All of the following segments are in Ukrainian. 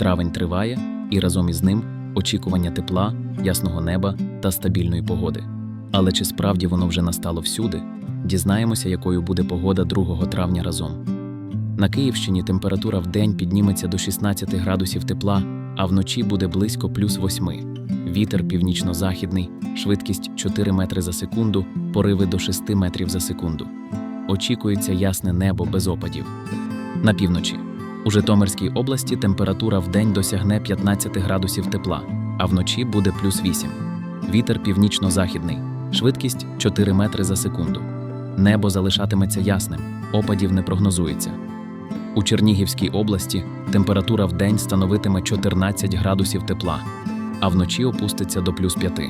Травень триває, і разом із ним очікування тепла, ясного неба та стабільної погоди. Але чи справді воно вже настало всюди? Дізнаємося, якою буде погода 2 травня разом. На Київщині температура в день підніметься до 16 градусів тепла, а вночі буде близько плюс 8. Вітер північно-західний, швидкість 4 метри за секунду, пориви до 6 метрів за секунду. Очікується ясне небо без опадів. На півночі. У Житомирській області температура в день досягне 15 градусів тепла, а вночі буде плюс 8. Вітер північно-західний, швидкість 4 метри за секунду. Небо залишатиметься ясним, опадів не прогнозується. У Чернігівській області температура в день становитиме 14 градусів тепла, а вночі опуститься до плюс 5.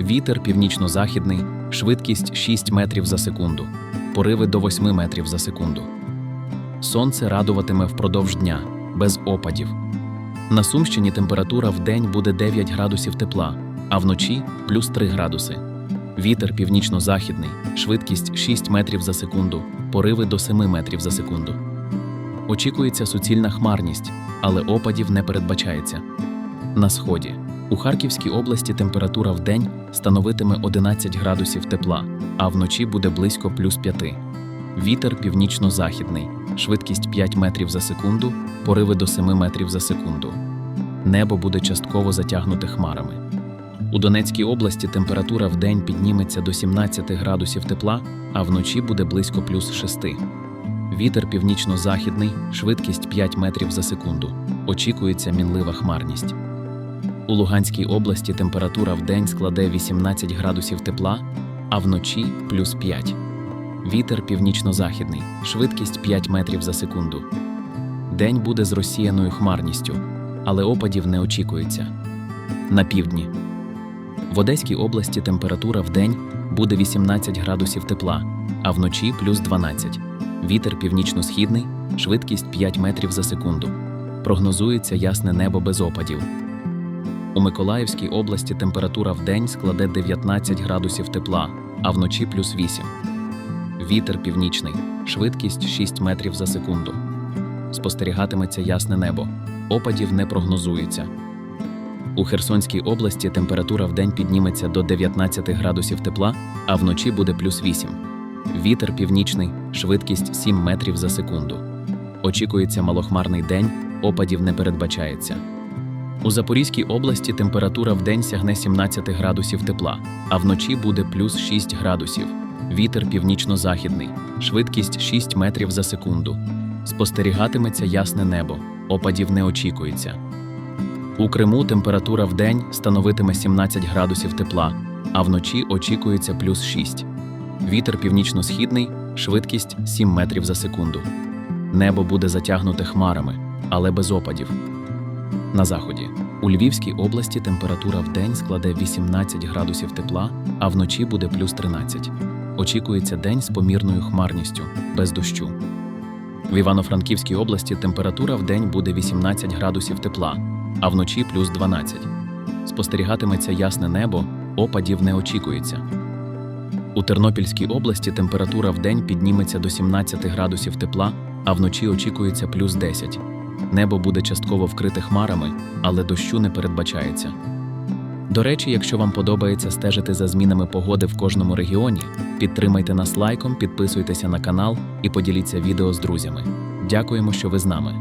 Вітер північно-західний, швидкість 6 метрів за секунду, пориви до 8 метрів за секунду. Сонце радуватиме впродовж дня, без опадів. На Сумщині температура в день буде 9 градусів тепла, а вночі плюс 3 градуси. Вітер північно-західний, швидкість 6 метрів за секунду, пориви до 7 метрів за секунду. Очікується суцільна хмарність, але опадів не передбачається. На сході. У Харківській області температура в день становитиме 11 градусів тепла, а вночі буде близько плюс 5. Вітер північно-західний, швидкість 5 метрів за секунду, пориви до 7 метрів за секунду. Небо буде частково затягнуте хмарами. У Донецькій області температура в день підніметься до 17 градусів тепла, а вночі буде близько плюс 6. Вітер північно-західний, швидкість 5 метрів за секунду. Очікується мінлива хмарність. У Луганській області температура в день складе 18 градусів тепла, а вночі плюс 5. Вітер північно-західний, швидкість 5 метрів за секунду. День буде з розсіяною хмарністю, але опадів не очікується. На півдні. В Одеській області температура в день буде 18 градусів тепла, а вночі плюс 12. Вітер північно-східний, швидкість 5 метрів за секунду. Прогнозується ясне небо без опадів. У Миколаївській області температура в день складе 19 градусів тепла, а вночі плюс 8. Вітер північний, швидкість 6 метрів за секунду. Спостерігатиметься ясне небо. Опадів не прогнозується. У Херсонській області температура в день підніметься до 19 градусів тепла, а вночі буде плюс 8. Вітер північний, швидкість 7 метрів за секунду. Очікується малохмарний день, опадів не передбачається. У Запорізькій області температура в день сягне 17 градусів тепла, а вночі буде плюс 6 градусів. Вітер північно-західний, швидкість 6 метрів за секунду. Спостерігатиметься ясне небо, опадів не очікується. У Криму температура в день становитиме 17 градусів тепла, а вночі очікується плюс 6. Вітер північно-східний, швидкість 7 метрів за секунду. Небо буде затягнуте хмарами, але без опадів. На заході. У Львівській області температура в день складе 18 градусів тепла, а вночі буде плюс 13. Очікується день з помірною хмарністю, без дощу. В Івано-Франківській області температура в день буде 18 градусів тепла, а вночі плюс 12. Спостерігатиметься ясне небо, опадів не очікується. У Тернопільській області температура в день підніметься до 17 градусів тепла, а вночі очікується плюс 10. Небо буде частково вкрите хмарами, але дощу не передбачається. До речі, якщо вам подобається стежити за змінами погоди в кожному регіоні, підтримайте нас лайком, підписуйтеся на канал і поділіться відео з друзями. Дякуємо, що ви з нами.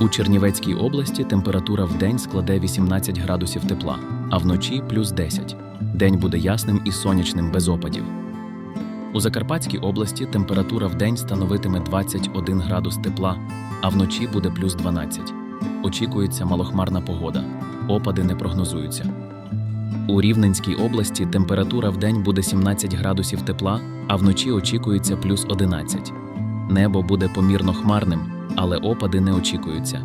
У Чернівецькій області температура в день складе 18 градусів тепла, а вночі плюс 10. День буде ясним і сонячним без опадів. У Закарпатській області температура в день становитиме 21 градус тепла, а вночі буде плюс 12. Очікується малохмарна погода. Опади не прогнозуються. У Рівненській області температура в день буде 17 градусів тепла, а вночі очікується плюс 11. Небо буде помірно хмарним, але опади не очікуються.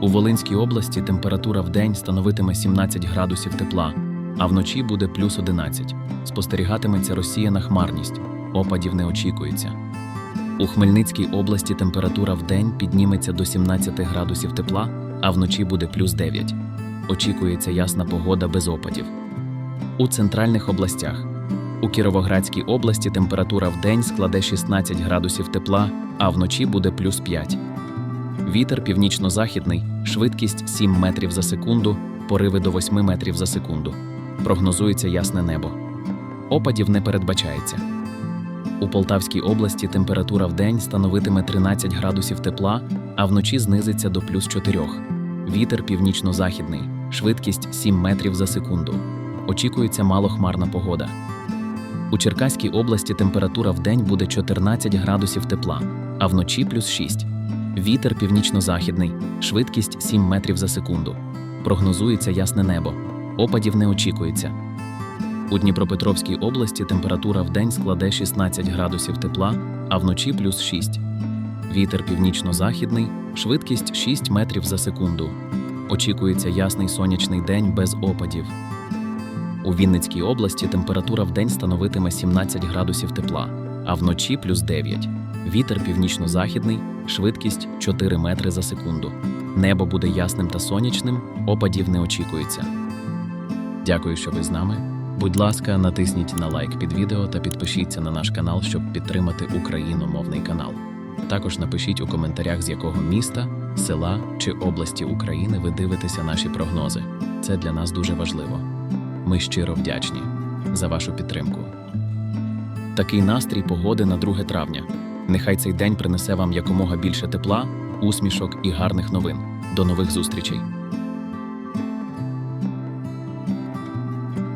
У Волинській області температура в день становитиме 17 градусів тепла, а вночі буде плюс 11. Спостерігатиметься розсіяна хмарність, опадів не очікується. У Хмельницькій області температура в день підніметься до 17 градусів тепла, а вночі буде плюс 9. Очікується ясна погода без опадів. У центральних областях. У Кіровоградській області температура в день складе 16 градусів тепла, а вночі буде плюс 5. Вітер північно-західний, швидкість 7 метрів за секунду, пориви до 8 метрів за секунду. Прогнозується ясне небо. Опадів не передбачається. У Полтавській області температура в день становитиме 13 градусів тепла, а вночі знизиться до плюс 4. Вітер північно-західний, швидкість 7 метрів за секунду. Очікується малохмарна погода. У Черкаській області температура в день буде 14 градусів тепла, а вночі плюс 6. Вітер північно-західний, швидкість 7 метрів за секунду. Прогнозується ясне небо. Опадів не очікується. У Дніпропетровській області температура в день складе 16 градусів тепла, а вночі плюс 6. Вітер північно-західний, швидкість 6 метрів за секунду. Очікується ясний сонячний день без опадів. У Вінницькій області температура в день становитиме 17 градусів тепла, а вночі плюс 9. Вітер північно-західний, швидкість 4 метри за секунду. Небо буде ясним та сонячним, опадів не очікується. Дякую, що ви з нами. Будь ласка, натисніть на лайк під відео та підпишіться на наш канал, щоб підтримати україномовний канал. Також напишіть у коментарях, з якого міста, села чи області України ви дивитеся наші прогнози. Це для нас дуже важливо. Ми щиро вдячні за вашу підтримку. Такий настрій погоди на 2 травня. Нехай цей день принесе вам якомога більше тепла, усмішок і гарних новин. До нових зустрічей!